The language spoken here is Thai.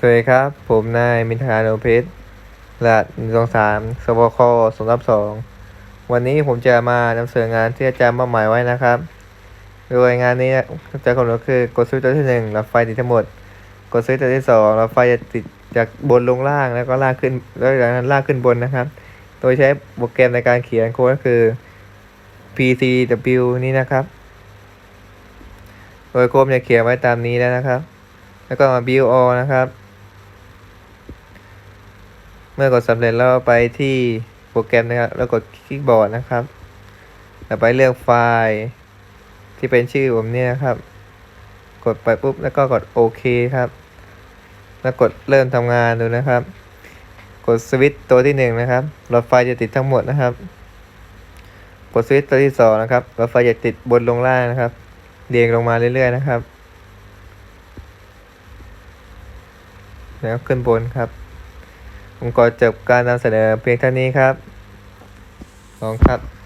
สวัสดีครับ ผมนายมินทาโนเพชรรหัสหนึ่งสองสามสวคสองรับสองวันนี้ผมจะมานำเสนองานที่อาจารย์มอบหมายไว้นะครับ โดยงานนี้จะกำหนดคือกดสวิตช์ตัวที่หนึ่งหลอดไฟติดทั้งหมด กดสวิตช์ตัวที่สองหลอดไฟจะติดจากบนลงล่างแล้วก็ลางขึ้นแล้วจากนั้นลางขึ้นบนนะครับ โดยใช้โปรแกรมในการเขียนโค้ดก็คือ PCW นี่นะครับ โดยโค้ดจะเขียนไว้ตามนี้แล้วนะครับ แล้วก็มา build all นะครับ เมื่อกดสำเร็จแล้วไปที่โปรแกรมนะครับ แล้วกดคลิกบอร์ดนะครับแล้วไปเลือกไฟล์ที่เป็นชื่อผมเนี่ยครับ กดไปปุ๊บแล้วก็กดโอเคครับ แล้วกดเริ่มทำงานดูนะครับ กดสวิตช์ตัวที่หนึ่งนะครับหลอดไฟจะติดทั้งหมดนะครับ กดสวิตช์ตัวที่สองนะครับหลอดไฟจะติดบนลงล่างนะครับเรียงลงมาเรื่อยๆนะครับ แล้วขึ้นบนครับ ผมขอจบการนำเสนอเพียงเท่านี้ครับ ขอบคุณครับ